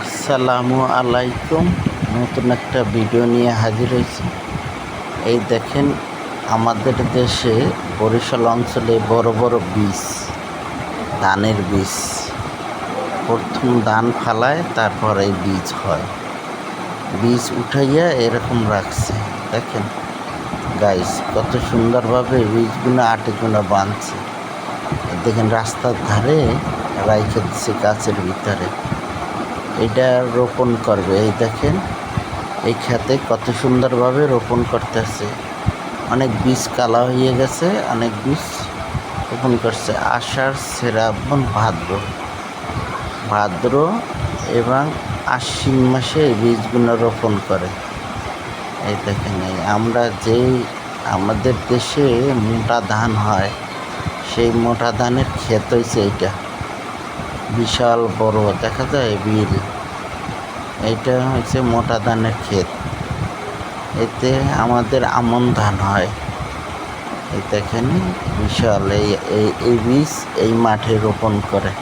আসসালামু আলাইকুম। নতুন একটা ভিডিও নিয়ে হাজির হয়েছি। এই দেখেন, আমাদের দেশে বরিশাল অঞ্চলে বড় বড় বীজ, ধানের বীজ, প্রথম ধান ফালায়, তারপর এই বীজ হয়। বীজ উঠাইয়া এরকম রাখছে। দেখেন গাইস কত সুন্দরভাবে বীজগুলো আটিগুলো বাঁধছে দেখেন, রাস্তার ধারে রাইখে দিচ্ছে গাছের ভিতরে। এটা রোপণ করবে, এই দেখেন। এই খেতে কত সুন্দরভাবে রোপণ করতেছে। অনেক বীজ কালা হয়ে গেছে, অনেক বীজ রোপণ করছে। আষাঢ়, শ্রাবণ, ভাদ্র। ভাদ্র এবং আশ্বিন মাসে এই বীজগুলো রোপণ করে। এই দেখেন, এই আমরা যেই আমাদের দেশে মোটা ধান হয়, সেই মোটা ধানের ক্ষেত হয়েছে এইটা। বিশাল বড়, দেখা যায় বিল। এটা হচ্ছে মোটা ধানের ক্ষেত। এতে আমাদের আমন ধান হয়। দেখেন বিশাল, এই এই এই বীজ এই মাঠে রোপণ করে।